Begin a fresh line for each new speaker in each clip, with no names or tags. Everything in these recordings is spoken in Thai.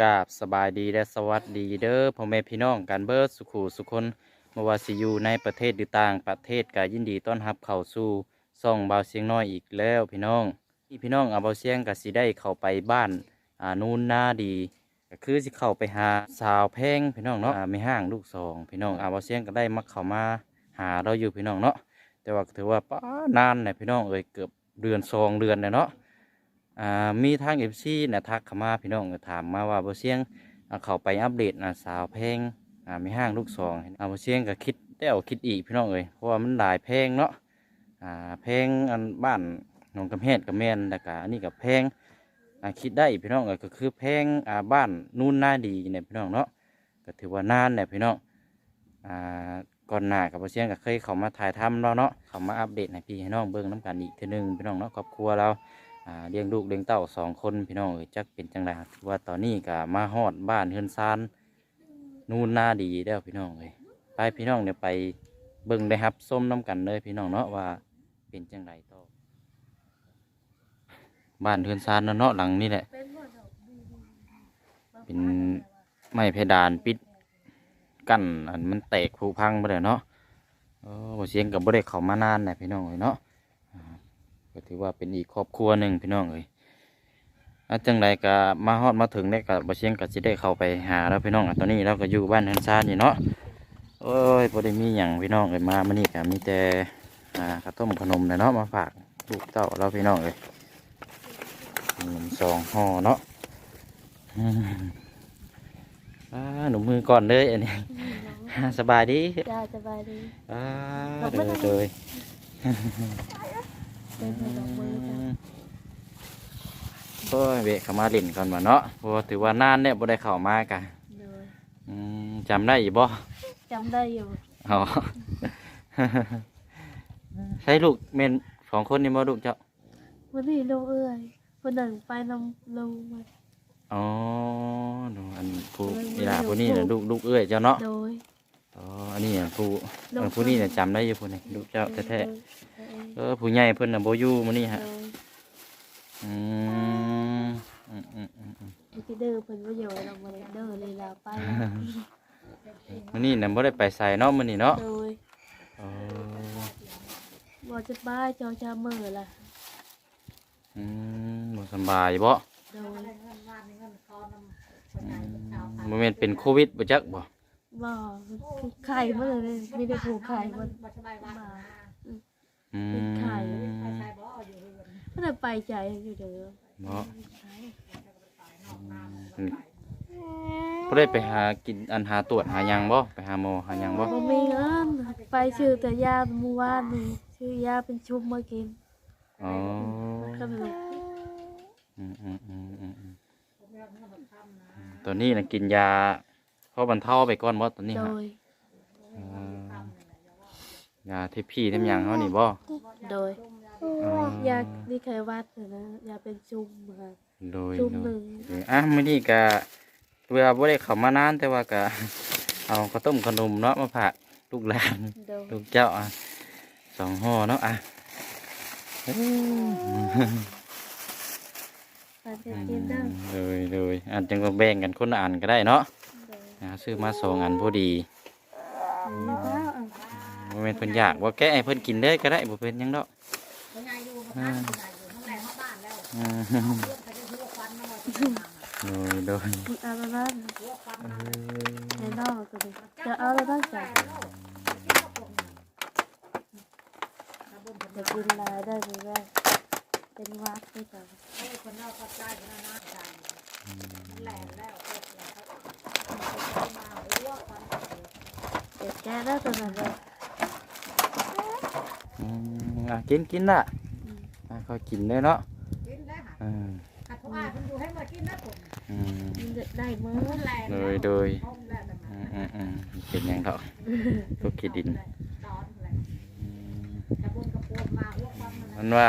กราบสบายดีและสวัสดีเด้อพ่อแม่พี่น้องกันเบิดสุขูสุคนมาวาสิอยู่ในประเทศหรือต่างประเทศก็ยินดีต้อนรับเข้าสู่ซ่องเบาเสียงน้อยอีกแล้วพี่น้องที่พี่น้องเอาเบาเสียงก็สิได้เข้าไปบ้านอ่านูนนาดีก็คือสิเข้าไปหาสาวแพงพี่น้องเนาะอ่าไม่ห้างลูกสองพี่น้องเอาเบาเสียงก็ได้มักเข้ามาหาเราอยู่พี่น้องเนาะแต่ว่าก็ถือว่าป้านานเลยพี่น้องเอ้ยเกือบเดือนสองเดือนเลยเนาะ อ่ามีทางเอฟซีนะทักเข้ามาพี่น้องถามมาว่าบ่เสียงเขาไปอัปเดตนะสาวเพลงอ่ามีห้างลูกสองอ่าบ่เสียงก็คิดแล้วคิดอีกพี่น้องเอ้ยเพราะว่ามันหลายเพลงเนาะอ่าเพลงอันบ้านหนองกำแพงกับแมนแล้วก็อันนี้กับเพลงอ่าคิดได้พี่น้องเอ้ยก็คือเพลงอ่าบ้านนู่นหน้าดีเนี่ยพี่น้องเนาะก็ถือว่านานเนี่ยพี่น้องอ่าก่อนหน้ากับบเสียงก็เคยเขามาถ่ายทำแล้วเนาะเขามาอัปเดตให้พี่ให้น้องเบิ่งน้ำกันอีกทีนึงพี่น้องเนาะครอบครัวเรา เลี้ยงลูกเลี้ยงเต้าสองคนพี่น้องเอ้ยจักเป็นจังไรถือว่าตอนนี้ก็มาฮอดบ้านเฮือนซานนู่นหน้าดีแล้วพี่น้องเอ้ยไปพี่น้องเนี่ยไปเบิ่งได้ครับส้มน้ำกันเลยพี่น้องเนาะว่าเป็นจังไรต่อบ้านเฮือนซานเนาะหลังนี่แหละ เป็นไม้เพดานปิดกั้นอันมันแตกผุพังไปเลยเนาะเออบ่เสียงกับบ่ได้เขามานานนะพี่น้องเอ้ยเนาะ ก็ถือว่าเป็นอีกครอบครัวหนึ่งพี่น้องเอ้ยอาจังไรก็มาฮอดมาถึงเนี่ยก็บ่เชียงก็สิได้เข้าไปหาแล้วพี่น้องอะตอนนี้เราก็อยู่บ้านเฮือนซานนี่เนาะโอ้ยบ่ได้มีหยังพี่น้องเอ้ยมามื้อนี้ก็มีแต่อ่าข้าวต้มขนมเนาะมาฝากลูกเต้าเราพี่น้องเอ้ยมีสองห่อเนาะอืมอ่าหนุ่มมือก่อนเลยอันนี้สบายดี
จ้าสบายดี
อ่า
ขอบ
เด
คุณ
ย
นะ
เดย
เป็นเหมือนดอกมือจ้า
โอ้ยเบะเข้ามาเล่นก่อนมาเนาะเพราะว่าถือว่านานเนี่ยบ่ได้เข้ามากะ
โดย
อืมจำได้อยู่บ่
จำได้อยู่
อ๋อใช่ลูกเมนสองคนนี่บ่ลูกเจ้า
วันนี้ลูกเอ้ยคนหนึ่งไปนำลงมา
อ๋อดูอันผู้
เอ้ย
นี่ล่ะ
ลูก
ผู้นี่น่ะ
ลู
ลู
ก
กลูกเอ้ยเจ้าเนาะ
โดย
อ๋อ อันนี้น่ะผู้
ลูก
อันผู้นี่น่ะจำได้อยู่ผู้นี่ลูกเจ้าแท้
โดย
ๆเออผู้ใหญ่เพิ่นน่ะบ่อยู่มื้อนี้ฮะ
โดย
อืมอืมอืมอืมอืม
มีที่เดินเพิ่นว่าอยู่ลงมาเลยเดินเลยลาไป
มื้อนี้น่ะบ่ได้ไปไสเนาะมื้อนี้เนาะ
โดย
อ๋อ
บ่จะบ้ายจอชาเมื่อล่ะ
อืมบ่สำบายบ่
โดย
บ่แม่นเป็นโควิดบ่จักบ่
บ่คือไข่เมื่อเลยมีแต่ผูกไข่มันมา
อืม
เป็นไข่ก็เลยไปใจอยู่เด้อ
บ่บ่ได้ไปหากินอันหาตรวจหาหยังบ่ไปหาหมอหาหยังบ่
บ่มีเงินไปซื้อแต่ยาเมื่อวานนี่ซื้อยาเป็นชุบมากิน
อ๋อ
ก็เลย
อืมอืมอืมอืมอืมตัวนี้น่ะกินยา เพราะบรรเทาไปก่อนบ่ตัวนี้
โด
ฮะ
ย
อ่ายาที่พี่ที่หยังเฮานี่บ่
โดย
อ๋อยา
ดีไขวัดน่ะนะยาเป็นชุมค่ะ
โดย
ชุม
โด
ห
ย
นึ่ง
เอออะมื้อนี้ก็เวลาบ่ได้เข้ามานานแต่ว่าก็ เอาข้าวต้มขนมเนาะมาฝากลูกหลาน
โดย
ลูกเจ้าอะสองห่อเนาะอะ
ตอนจะกินได้
เลยเลยอันจังก็แบ่งกันคนละอันก็ได้เนาะ
โดย
อ่าซื้อมาสองอันพอดี
มีบ้าอะ
บ่แม่นเพิ่นอยากว่าแกะให้เพิ่นกินเลยก็ได้บ่เป็นหยังดอกอ่าอืมเลยเลย
มีอะไรบ้างในนอกตัวนี้จะเอาอะไรบ้างจ้ะจะกินลายได้หรือว่าเป็นวัดได้จ้ะเด็กแกได้ตัวนั้นเลย
อืมอะกินกินละ
อืม
อะค่อยกินเลยเนาะอืมอืม
มันจะได้มื้อ
เลยเลยอืมอืมอืมเป็นหยังดอกพวกขี้ดินอืมมันว่า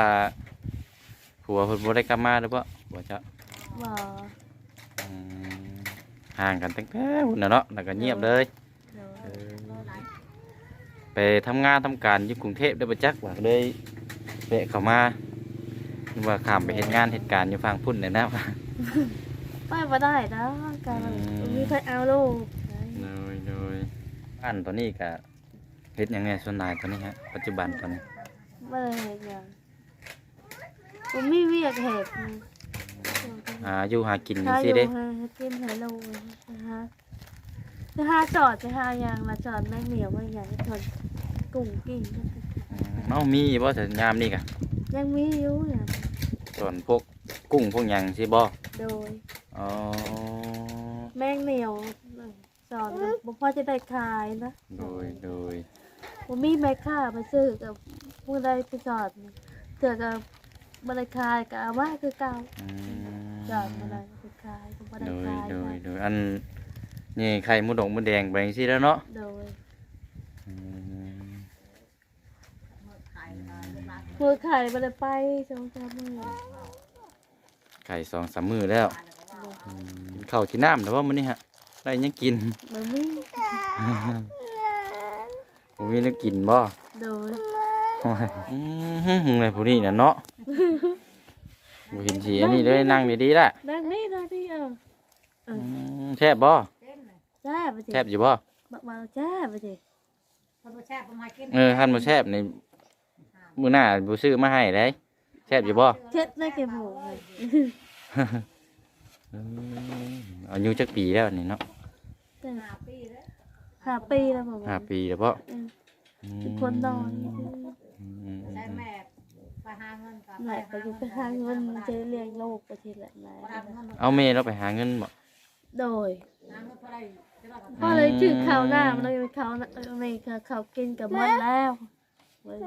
ผัวเพิ่นบ่ได้กลับมาหรือเปล่าผัวเจ้า
บ่
อืม ห่างกันตั้งแต่หุ่นน่ะเนาะแล้วก็เงียบเลย
เดี๋ยว
เออไปทำงานทำการอยู่กรุงเทพได้ประจักษ์ว่าเลยแวะเข้ามานึกว่าข้ามไปเห็นงานเหตุการณ์อยู่ฝั่งพุ่นเลยนะ
ไปมาได้นะการมัน
อืม
มีใครเอาลูก
โดยโดยบ้านตอนนี้ก็เฮ็ดหยังไงส่วนนายตอนนี้ฮะปัจจุบันตอนนี้
ไม่ได้เห็นอย่างผมมีเวียกเหตุ
หาอยู่หากิน
ถ้าอ
สิ
ยู่
เด้
หากินหาลูกนะฮะจะหาจอดจะหาอย่างละจอดแม่เหนียวบางอย่างจอดกุ้งกิ่ง
อืมเอ้ามีบ่แต่ยามนี่กะ
ยังมีอยู่อย่าง
ส่วนพวกกุ้งพวกหยังสิบ่
โดย
อ๋อ
แมงเหนียวจอดบ่พอจะได้ขายนะ
โดยโดย
ผมมีแม่ค่ามาซื้อกับผู้ใดไปจอดเถื่อกับ บริคายกับอาม่าคือเก่า
อืม
จอดมาได้ไปขายกับบ
โด
ริ
ย
คาย
โดย
นะ
โดยอันนี่ไข่มุดงมุดแดงไปจังซี่แล้วเนาะ
โดย
อืม
มือไข่มาได้ไปสองสามมือ
ไข่สองสามมื้อแล้วอืมกินข้าวกินน้ำแต่ว่ามื้อนี้ฮะได้หยังกิน
มันมี
บ่มีนึกกินบ่
โดย
โอ้ยอืมไอ้ผู้นี้น่ะเนาะบ่เห็นสิอันนี้เลยนั่งดีๆล่ะ
นั่งนี่นะที่เออ
อืมแซ่บบ่
แซ่บไปสิ
แซ่บอยู่บ่
บักมาแซ่บไปสิ
เออคันบ่แซ่บนี่มื้อหน้าบ่ซื้อมาให้ได้แซ่บอยู่บ่
เช็ดหน้าเก็บหูเลย
อืมอายุจักปีแล้วนี่เนาะ
ห้าปีแล้วผม
ห้าปีแล้วบ่
เออเป็นคนนอน
อืม
ได้แม่ไปหาเงินกับ
ไหนไปอยู่ไปหาเงินจะเลี้ยงลูกไปทีละไหน
เอาแม่เราไปหาเงินบ่
โดย
หาเงินเท่าไหร่จะได้กับ
พอเลยชื่อข้าวหน้ามันเลยข้าวในข้าวกินกับมันแล้วเว้ย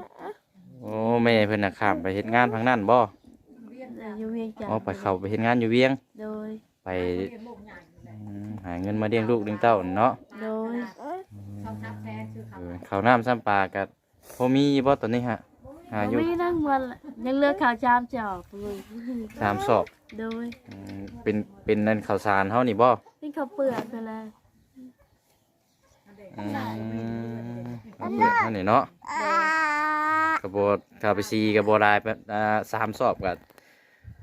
โอ้แม่เพิ่นน่ะข้ามไปเฮ็ดงานทางนั้นบ่
อยู่เวียงจันท
อ๋อ
ร์
ไปเข้าไปเฮ็ดงานอยู่เวียง
โดย
ไปอืมหาเงินมาเลี้ยงลูกเลี้ยงเต้าเนาะ
โดย
เขาทับแฟนชื่อเขา
เออข้าวน้ำซ้ำปลากัพอมีบ่ตอนนี้ฮะ หาอยู่
ไม่นั่งวันละยังเลือกข้าวจามจอกเลย
สามศอก
โดย
อืมเป็นเป็นนั่นข้าวสารเฮานี่บ่
นี่ข้าวเปลือกไปแล้ว
อืมข้าวเปลือกเฮานี่เนาะกระโบถ้าไปซีกระโบได้แบบอ่าสามสอบกั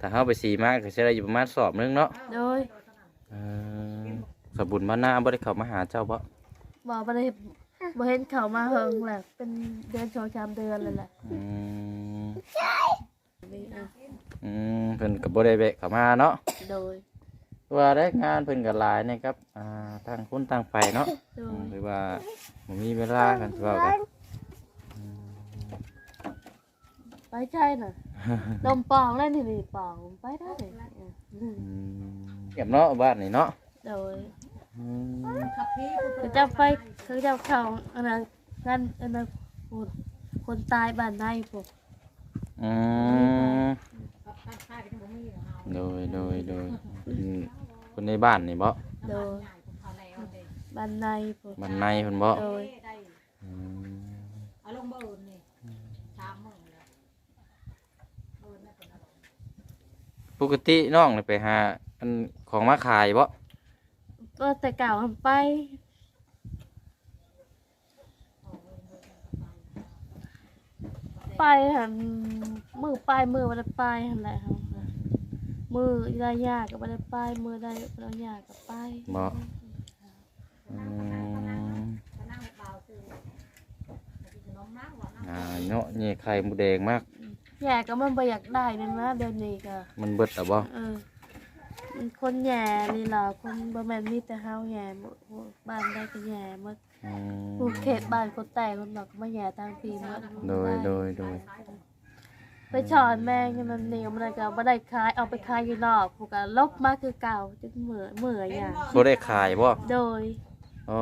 ถ้าเฮาไปซีมากก็สิได้อยู่ประมาณสอบหนึงเนาะ
โดย
เออสบุญมาหน้าบ่ได้เข้ามาหาเจ้าบ่
บอกไปเลย บ่เห็นเขามาเฮิงแหละ เป็นเดือนสองสามเดือนเลยแหละ
อืม
นี่อะ
อืมเพิ่นก็บ่ได้แวะเข้ามาเนาะ
โดย
ว่าได้งานเพิ่นก็หลายนะครับอ่าต่างคนต่างไปเนาะ
โด
อืม
ย
หรือว่าบ่มีเวลากันสิเว้ากัน
ไปใช่น่ะลมปองแล้วนี่นี่ปองไปได้เลยอะ
อืมเก็บเนาะบ้านนี่เนาะ
โดย
อืม
ขับพี่
เขาจะไปเขาจะเข้าอันนั้นนั่นอันนั้นคนคนตายบ้านในพวก
อืม
ขับข้างข้างก็จะบ่มีของเรา
โดยโดยโดยอืมคนในบ้านนี่บ่
โดย
เขาแล้วเด็ก
บ้านในพวก
บ้านในเพิ่นบ่
โดย
ได้
อืม
เอาลงเบอร์นี่สามหมื่นแล้วเบอร์นั่นเป็นอะไร
ปกติน้องนี่ไปหาอันของมาขายบ่
ก็แต่เก่าไป ไปหันมือไปมือวันไปหันแหละครับมือได้ยากกับวันไปมือได้เรายากกับไป
บ่ อืม
ก็นั่งเบาซื้อขนมนั่งว่านั่ง
อ่าเนาะนี่ไข่หมูแดงมาก
แย่ก็มันประหยัดได้เลยนะเดี๋ยวนี้ก็
มันเบิดอะบ่
เออมัน คนแย่นี่ล่ะคนบ่แม่นมีแต่เฮาแย่หมดบ้านได้ก็แย่หมด
อื
ผู้
ม
เขตบ้านคนแตกคนหนอกก็มาแย่ทางพีหมด
โดยโดยโดย
ไปฉอนแม่งให้มันเหนียวมันก็บ่ได้ขายเอาไปขายอยู่นอกพวกก็ลบมาคือเก่าจนเหมือเหมืออย่าง
บ่ได้ขายบ่
โดย
อ๋อ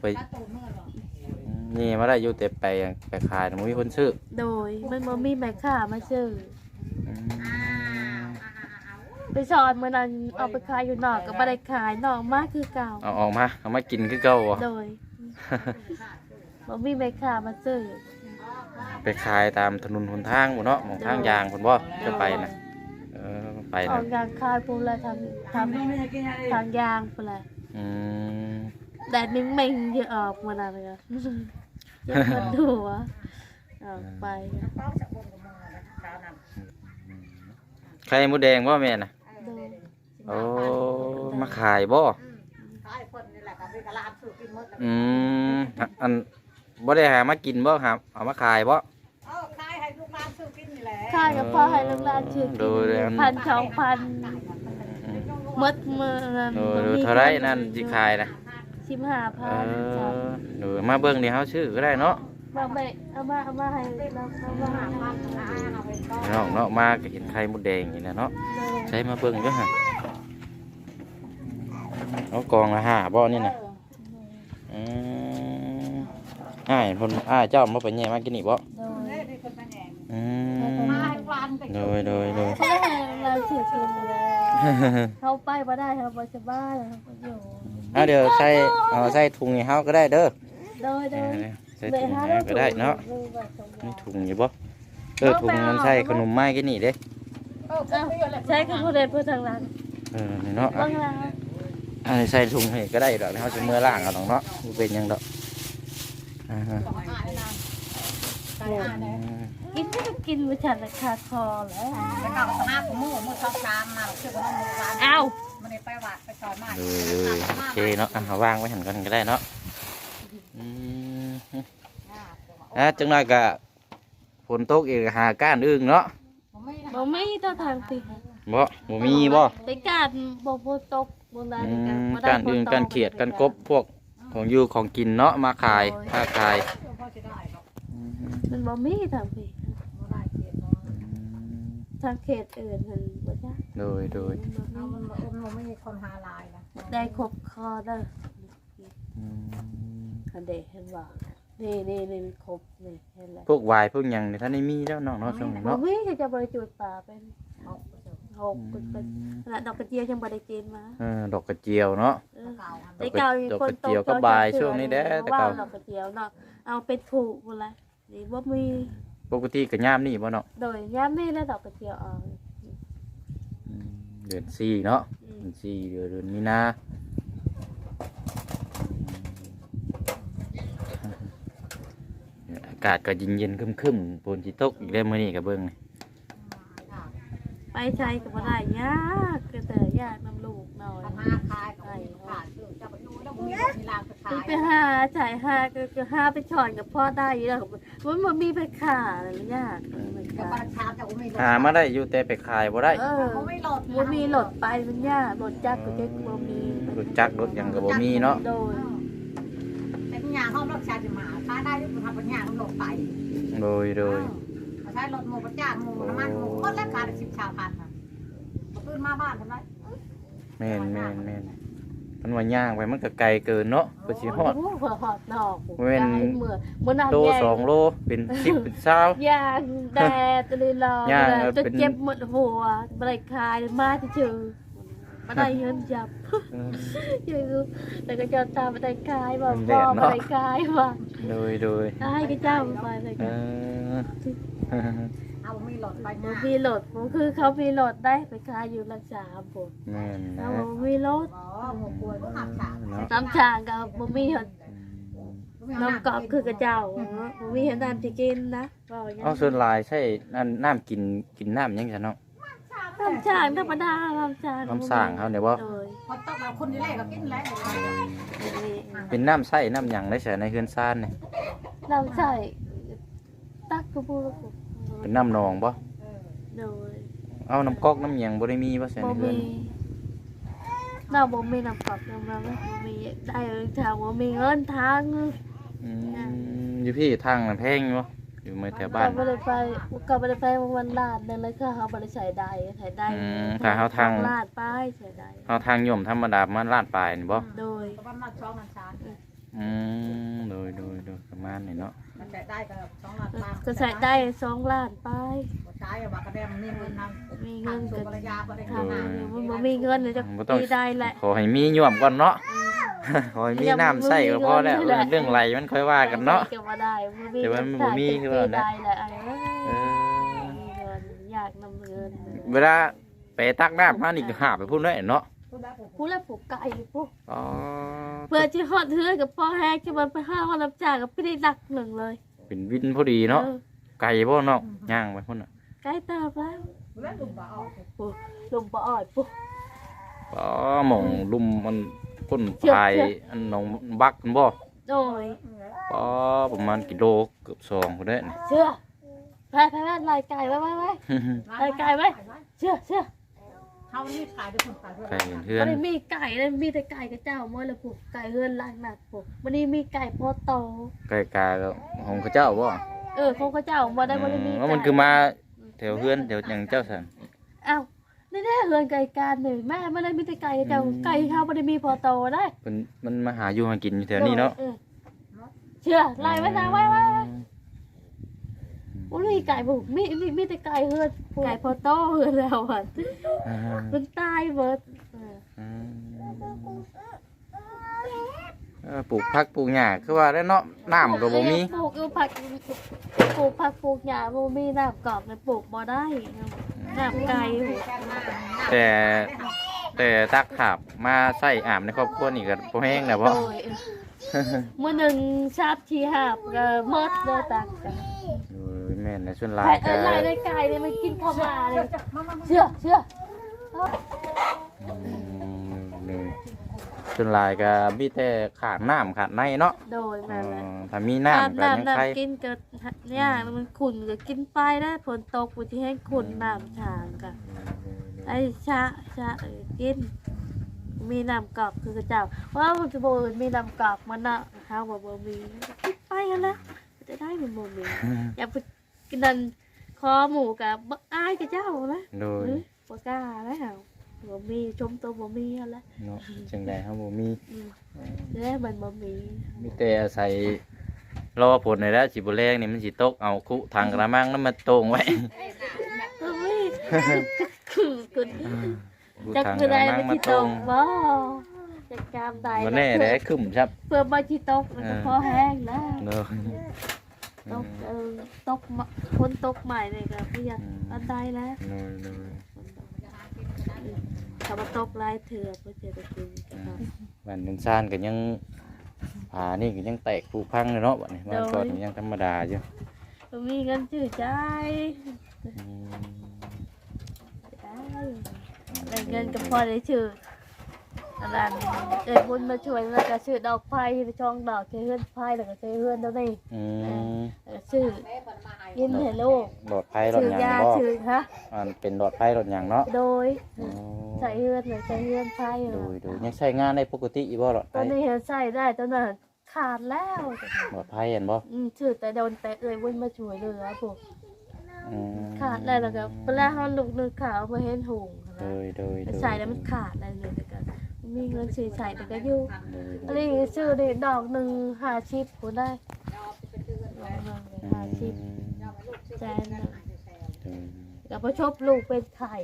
ไป
ถ้าตูเมื่อหรอ
นี่มาได้อยู่แต่ไปไปขายมันมีคนซื้อ
โดยมันบ่มีแม่ค้ามาซื้อ
อืม
อ้าวอ้าว
ไปฉอนมื้อนั้นเอาไปขายอยู่นอกก็บ่ได้ขายนอกมาคือเก่า
เอาออกมาเอามากินคือเก่าบ่
โดยบ่มีแม่ค้ามาซื้อ
ไปขายตามถนนหนทางบ่เนาะหมองทางยางพุ่นบ่จะไปน่ะเออไป
ออ
น่ะ
กยางคายพูนละทำทำทางยางพูนละ
อืม
แดดนิ่งเม่งเยอะออกมาหน่อยเลยยังมันดูวะออกไป
ไข่หมูแดงบ่แม่น่ะ
ดู
โอ้ มาขายบ่
อืมขายคนนี่แหละก็เป็นกะลาบสู่กินหมดแล้ว
อืมอะอันบ่ได้หามากินบ่ครับเอามาขายบ่
เอาขายให้ลูกหลานสู่กินนี่แหละ
ค่ากับพ่อให้ลูกหลานชื่อ
โดยเรียน
พันสองพัน
อืม
หมดมือนั้น
โดยโดยเท่าไรนั่นสิขายนะ
สิบห้า
เอ
พันจ้ะ
อโดยมาเบิ่งเดี๋ยวเฮาชื่อก็ได้เนาะ
มาไปเอามาเอามาให้เราเอามาหาพัน
เนาะเนาะมาก็เห็นไข่มดแดงนี่แหละเนาะใช้มาเบิ่งเด้วยฮะ เอากองละห้าบ่นี่นะอืมอ้ายเพนอ้ายเจ้ามาไปแย่มากินนี่บ่
โดย
อืม
มาให้หวานไป
โดยโดยโดย
เขาให้เราชื่อกินเลยเขาไปมาได้เขาไปสบายเขาก็อยู่
เอาเดี๋ยวใส่เอาใส่ถุงให้เฮาก็ได้เด้อ
โดยโด
เอยอใส่
เลย
ถุง
หา
ให้ก็ได้เนาะมีถุงอยู่บ่เออถุงมันใส่ขนมไม้กินนี่เด้
ใช้กับผู้เรียนผู้ทางร้าน
เออนี่เนาะ
บ้างแล้ว
อันนี้ใส่ถุงให้ก็ได้ดอกเฮาสิมือล้างเอาดอกเนาะบ่เป็นหยังดอกอ่าฮะ
กินก็กินไม่ฉันราคาคอแล้ว
แล้วก็ห้าของหมูหมูชอบชามมาชื่อว่าหมูหวาน
อ้าว
มันได้ไปวัดไปสอนมา
เลยเลยโอเคเนาะอะเอาวางไว้หันกันก็ได้เนาะอืมอะจังหน่อยก็ฝนตกอีกหาก้านอึ่งเนาะ
ผมไม่
บ่ไม่ต้องทางติ
บ่บ่มีบ่
ไปการบ่บ่ตก บ่ได้
อืม
บ่ได้
ก้านอึ่งก้านเขียดก้านกบพวกของอยู่ของกินเนาะมาขายค้าขาย
พ่อจะได้หรอก
อืม
มันบ่มีทางพี่
บ่ได้เกียรติ
ทางเขตอื่นมันบ่จ้ะ
โดยโดย
เอามันมาอมมันไม่มีคนหาลายนะ
ได้ครบคอเด้อ
อืม
อันเดเห็นบ่นี่นี่นี่มันครบนี่เห็นแล้ว
พวกวายพวกหยังนี่ท่านได้มีแล้วเนาะเนาะช่วงนี้
บ่
เนาะ
มีก็จะบริจุดป่าเป็น
เอา
หกเป็นเป็นขนาดดอกกระเจียวยังบ่ได้กินมา
เออดอกกระเจียวเนาะ
เออ
เก่า
แต่เก่ามีคน
ดอกกระเจียวก็บายช่วงนี้แด้แต่
ว่า
เก่า
ดอกกระเจียวเนาะเอาไปถูกพุ่นละนี่บ่มี
ปกติก็ยามนี่บ่เนาะ
โดยย่ามนี่แล้วดอกกระเจียวเอา
อืมเดือนสี่เนาะ
อืม
เดือนสี่เดือนเดือนมีนาอากาศก็เย็นเย็นๆครึมๆฝนสิตกอีกแล้วมื้อนี้ก็เบิ่งนี่
ไปใช้ก็บ่ได้ยากก็แต่ยากน้ำลูกหน่อย
ทำหาขายก็ไม่ขาดคือจะไปดูแล้วมีมีรางไปขาย
ไปหาจ่ายหาก็ก็หาไปถอนกับพ่อได้อยู่แล้วมันบ่มีไปขาอะไรยากมัน
จะ
ขา
มาชามจะไม่
หามาได้อยู่แต่ไปขายบ่ได้
เออ
เขาไม่หลด
บ่มีรถไปมันยากรถจักรก็จะบ่มี
รถจักรรถหยังก็บ่มีเนาะ
โดย
แต่ปัญญาเขารถชาจะมาขายได้ที่ทำปัญญาเขาหลดไป
โดยโดย
ใช้รถหมูประจ้างหมูน้ำมันหมูคนละขาดสิบชาวพันอะขึ้นมาบ้านทำไร
แม่นแม่นแม่นมันว่าย่างไปมันก็ไกลเกินเนาะเพื่อสิฮอด
โอ้โหหอดดอก
เว้น
ได้เมื่อมื้อนั้น
โล
แย่
สองโลเป็นสิบเป็นเช้า
ย่างแดดตะลีรอย่าง
เออ
จะ
เป็น
เจ็บหมดหัวบ่ได้คายมาที่ชื่อ บ่ได้เงินจับอยู่แต่ก็จะตามบ่ได้คายบ่
มันแด
บ่
ด
บ่
เนาะ
ได้คายว่า
โดยโดย
คายก็เจ้าไปเลย
เอ
ก็
อ
เอาไม่หลดไป
บ่
นะ
มีรถบ่คือเขามีรถได้ไปคายอยู่รักษาบ่
แม่น
เอา
นะ
บ่มีรถ
อ๋อหมูป่วยก็หักขา
เนาะ
ตามทางก็บ่มีหนน้ำกอบคือกระเจ้าบ่มีเห็นน้ำที่กินนะบ่ยัง
เอาส่วนหลายใช่น้ำน้ำกินกินน้ำหยังไงเนาะ
น้ำจางธรรมดาน้ำจาง
น้ำสร้างเขาเนี่ยบ่
โดย
พอตกแล้วคนที่แรกก็กินแล้ว
บ่มี
เป็นน้ำใส่น้ำหยังได้ใส่ในเฮือนซ่านเนี่ย
น้ำใส่ตักกระปุก
เป็นน้ำหนองบ่
โดย
เอาน้ำก๊อกน้ำหยังบ่ได้มีบ่ใส่
บ่
ในเฮือ
มี
น
เราบ่มีน้ำกอบน้ำมันบ่มีได้ทางบ่มีเงินทาง
อืมอยู่พี่ทางน่ะแพงบ่ อยู่เมื่อแถวบ้าน
ก็บ่ได้ไปก็บ่ได้ไปวันลาดนั่นเลยคือเฮาบ่ได้ใส่ได้ใส่ได้
อืมถ้าเฮาทาง
ลาดไปใส่ได้
เอาทางย่อมธรรมดามันลาดปลายนี่บ่
โดย
ก็บ้านมาช่องมันชา
อืมโดยโดยโดยประมาณนี้เนาะ
มันใส่ได้ก็สองล้าน
ก็ใส่ได้สองล้านไป
ใช้ว่ากระเด็นมีเงินนั่ง
มีเงิน
สุ
ก็
ภรรยาบ่ได้
ทำ
ทำงาน
มันบ่มีเงินเลยจะ
บ่ต้อง
ปีได้แหละ
ขอให้มีย่อมก่อนเนาะขอให้มีน้ำใส่ก็พอแล้วเรื่องเรื่องไหลมันค่อยว่ากันเนาะ
ก็บ่ได้บ่มี
แต่ว่ามันบ่มีคือว่า
ปี
นะ
ได้แหละไอ้เอ้ย
เออ
มีเงินอยากนำเงิน
เวลาไปตักน้ำมานี่ก็หาไปพูดได้เนาะ
ผู้ละผูกไก่พวก
อ๋อ
เพื่อที่ฮอดเทือกับพ่อแฮกที่มันไปห้าฮอดรับจ้างกับพี่ได้ดักหนึ่งเลย
เป็นวินพอดีเนาะ
ออ
ไก่บ่เนาะย่างไปพุ่นน่ะ
ใกล้ตาแล้ว
แล้วลุงบ่ออก
ปุ๊ลมบ่อ่อยปุ๊
อ๋อหมองลุ่มมันก้นพายอันหนองบักมันบ่
โดย
อ๋อประมาณกิโลเกือบสองพุ่นเด้อนี่
เชื่อไปไปไปลายไก่ไว้ไว้ไว้ลายไก่ไว้เชื่อเชื่อ
เฮานี่ขายด้วยคนขายด้วย
ไก่เพื่อ
วันนนี้มีไก่เลยมีแต่ไก่กับเจ้าม้อยละผูกไก่เฮือนลายหนักผูกวันนี้มีไก่พอโต
ไก่กาก็ของเขาเจ้าบ่
เออเขาก็เจ้าบ่ได้บ่ได้มี
อ๋อมันคือมาแถวเพื่อนแถวหยังเจ้าสัน
อ้าวนี่แน่เฮือนไก่การหนึ่งแม่ไม่ได้มีแต่ไก่กับเจ้าไก่เขาบ่ได้มีพอโตได้
เพิ่นมันมาหาอยู่หากินอยู่แถวนี้เนาะ
ออเชื่อไล่ไว้นะไว้ไว้ไว้ วันนี้ไก่ผูกมีมีมีแต่ไก่เฮือนไก่พอโตเฮือนแล้วอะ
อ่า
มันตายเบิดเออ
อืมเออปลูกผักปลูกหญ้าคือว่าแล้วเนาะน้ำก็บ่มี
ปลูกอยู่ผักปลูกผักปลูกหญ้าบ่มีน้ำกรอกเลยปลูกบ่ได้น้ำไก่โห
แต่แต่ตักขาบมาใส่อาบในครอบครัวนี่ก็บ่แห้งแล้วบ่
โดยมื้อหนึ่งชาบที่หาบก็หมดเด้อตักกัน
โอ้ยแม่ นในส่วนลาย
เอ
ก็
ล่ได้ไก่เนี่ยมันกินเข้ามาเลยเชื่อเชื่อ
นี่ส่วนลายก็มีแต่ขาดน้ำขาดในเนาะ
โดยมา
อ
แล้ว
ถ้ามีน้ำก็ยัง
น้ำ
ใคร
น้ำกินก็เนี่ยมันขุ่นก็กินไปได้ฝนตกกูที่ให้ขุ่นน้ำทางกันไอ้ชะชะเออกิน มีน้ำกรอกคือกระเจ้าว่ามันจะบอกมีน้ำกรอกมันนะเขาบอกบ่มีกินไปกันนะจะได้มันบ่มีอย่าไป กินนั่นคอหมูกับบักอ้ายกระเจ้านะ
โดย
หรือบ่กล้าแล้วบ่มีชมตัวบ่มีอะละ
เนาะจังได๋เฮาบ่มี
อืมแล้วมันบ่มี
มีแต่อาศัยรอผลในแล้วสิบ่แรงนี่มันสิตกเอาคุทางกระมังนั้นมาโตงไว้
บ่มีคือคุณ
คุ
จัก
ทาง
คือกได้
ระมัง
ไป
มา
ที่
โต
ต
ง
กบ่จักกามใด
บ่แน่เด้ขึ้นครับ
เพื่อมาที่ตกมันก็พอแห้งแล้ว
เนาะ
ตกเออตกมาคนตกใหม่เลยก็ประหยัดอันใดแล้ว
เนาะเนาะ
ถ้ามาตกหลายเถื่อเพื่อจะได้กินกันเนาะ
บ้านนึงซ่านก็ยังผานี่ก็ยังแตกผุพังเลยเนาะบัดนี้บ้านก่อนนี่ยังธรรมดาอยู่
บ่มีเงินชื่อใจ
อืม
ได้ได้เงินก็พอได้ชื่อ อันนั้นเอ้ยบุญมาช่วยแล้วก็ชื่อดอกไผ่ช่องดอกใช้เฮือนไผ่แล้วก็ใช้เฮือนเท่านี้
อืม
เออชื่อกินให้ลูก
หลอดไฟหลอด
ชื่อ
หยัง
ยา
บ่
ชื่อฮะ
มันเป็นหลอดไฟหลอดหยังเนาะ
โดย
อ๋อ
ใส่เฮือนหรือใช้เฮือนไผ่
โดยโดยยังใช้งานได้ปกติอีบ่หลอดไฟ
ตอนนี้เฮือนใส่ได้ตอนนั้นขาดแล้ว
หลอดไฟเห็นบ่
อืมชื่อแต่โดนแต่เอ้ยบุญมาช่วยเหลือพวก
อืม
ขาดแล้วแล้วก็เวลาเขาลุกนึกขาวมาเห็นหุง
โดยโดยโดย
ใส่แล้วมันขาดอะไรเลยแต่ก็ มีเงินซื้อใส่แต่ก็อยู่
โดยโด
อัน
ย
นี้ซื้อได้ดอกหนึ่งห้าชิปกูได้ดอกหนึ่งห้าชิปแสนหนึ่ง
อืม
แล้วพอชบลูกเป็นไข่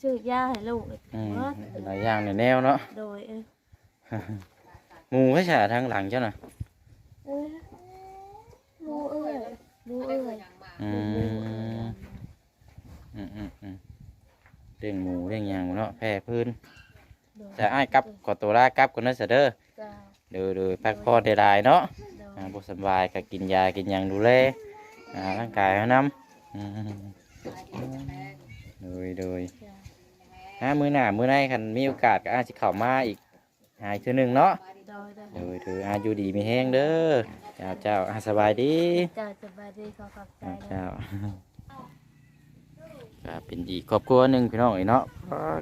ซื้อยาให้ลูก
อืม
ว่า
หลายอย่างในแนวเนาะ
โดยเออ
หมูให้ฉาทางหลังเจ้าน่ะ
เอ้ยมูเอ้ยมูเอ้ย
อืมอืมอืมอืมเลี้ยงหมูเลี้ยงหยางเนาะแพร่พื้น จะอ้ายกลับขอตัวลากลับก่อนนะเสยเด้อ
จ้า
เดี๋ยวเดี๋ยวพักผ่อนได้หลายเนาะ
โดย
อ่าบ่สำบายก็กินยากินหยังดูแลอ่าร่างกายเขานำอืมโดยโดย
จ้า
อ่ามื้อหน้ามื้อในคันมีโอกาสก็อาจสิเข้ามาอีกหาอีกเทื่อหนึงเนาะ
โดยโดย
โดยถืออาอยู่ดีมีแห้งเด้อ เจ้าเจ้าอาสบายดี
จ้าสบายดีขอขอบใจ
เจ้า
นะ
เจ้า ก็เป็นอีกครอบครัวหนึ่งพี่น้องอีกเนาะ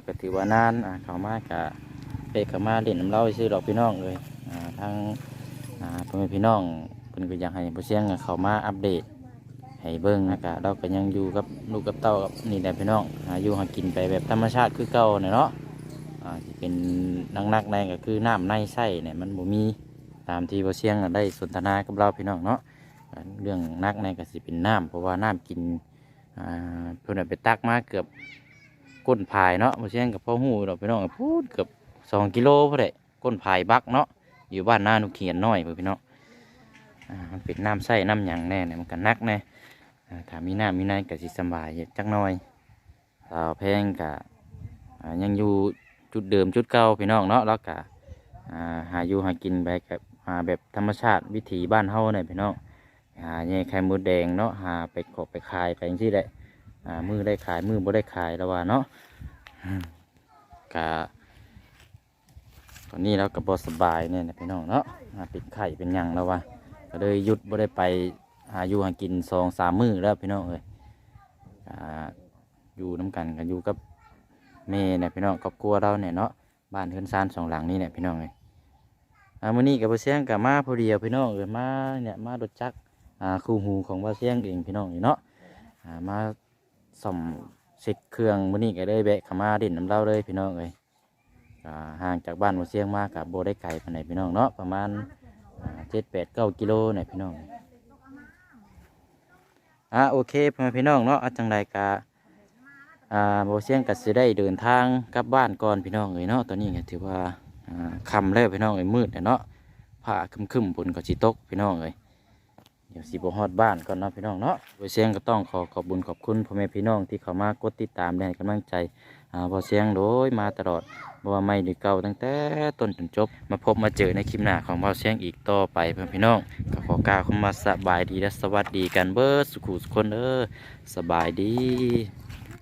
ก็ถือว่านานอ่าเข้ามากะเปกเข้ามาเล่นน้ำเล่าซื้อดอกพี่น้องเลยอ่าทางอ่าพ่อแม่พี่น้องเพิ่นก็อยากให้ผู้เสียงเข้ามาอัปเดตให้เบิ่งนะกะเราก็ยังอยู่กับลูกกับเต้ากับนี่แหละพี่น้องหาอยู่หากินไปแบบธรรมชาติคือเก่าเนี่ยเนาะอ่าที่เป็นนักๆในก็คือน้ำในไส้เนี่ยมันบ่มีตามที่ผู้เสียงได้สนทนากับเราพี่น้องเนาะเรื่องนักในก็สิเป็นน้ำเพราะว่าน้ำกิน เพิ่นเอาไปตักมาเกือบก้นพายเนาะบ่เช่นกับพ่อหูดอกพี่น้องพูดเกือบสองกิโลพอได้ก้นพายบักเนาะอยู่บ้านหน้านุเขียนน้อยพี่น้องอ่ามันเป็นน้ำใส่น้ำหยังแน่เนี่ยมันก็นักแน่ถามีน้ำมีในก็สิสบายจักน่อยสาแพงก็อ่ายังอยู่จุดเดิมจุดเก่าพี่น้องเนาะแล้วก็อ่าหาอยู่หากินแบบแบบหาแบบธรรมชาติวิถีบ้านเฮาเนี่ยพี่น้อง หาแย่ไข่มดแดงเนาะหาไปขบไปขายไปอย่างที่แหละอ่ามือได้ขายมือบ่ได้ขายแล้วว่าเนาะกะตอนนี้เราก็บสบายเนี่ยนะพี่น้องเนาะอ่าป็นไข่เป็นยังแล้ววะก็เลยหยุดบ่ได้ไปหาอยู่หากินสองสามมื้อแล้วพี่น้องเอ้ยอยู่น้กันกันอยู่กับแม่เนี่ยพี่น้องครอบครัวเราเนี่ยเนาะบ้านเฮือนซานสองหลังนี่เนี่ยพี่น้องเอ้ยอ่ามื้อนี้กับบ่เสียงกับมาผู้เดีพี่น้องเอ้ยมาเนี่ยมารถจักร คู่หูของบ่เสียงเองพี่น้องเนาะอ่ามาซ่อมเช็คเครื่องมื้อนี้ก็เลยแวะขามาด่นน้ำเล่าเลยพี่น้องเอ้ยห่างจากบ้านหมูเสียงมากกับโบได้ไก่ปานไหนพี่น้องเนาะประมาณเจ็ดแปดเก้ากิโลเนี่ยพี่น้องอ่าโอเคพ่อแม่พี่น้องเนาะอาจังไรกะอ่าโบเสียงก็สิได้เดินทางกลับบ้านก่อนพี่น้องเลยเนาะตอนนี้ก็ถือว่าอ่าค่ำแล้วพี่น้องเลยมืดแล้วเนาะผ้าคึมคึมๆฝนก็สิตกพี่น้องเลย เดี๋ยวสีบฮอดบ้านก่อนเนาะพี่น้องเนาะโบเสียงก็ต้องขอขอบบุญขอบคุณพ่อแม่พี่น้องที่เข้ามากดติดตามและให้กำลังใจอ่าโบเสียงโดยมาตลอดบว่าไม่หรือเก่าตั้งแต่ต้นจนจบ มาพบมาเจอในคลิปหน้าของเบาเสียงอีกต่อไปเพื่อนพี่น้องก็ขอกล่าวคำว่าสบายดีและสวัสดีกันเบิร์ดสุขุสุขคนเด้อสบายดี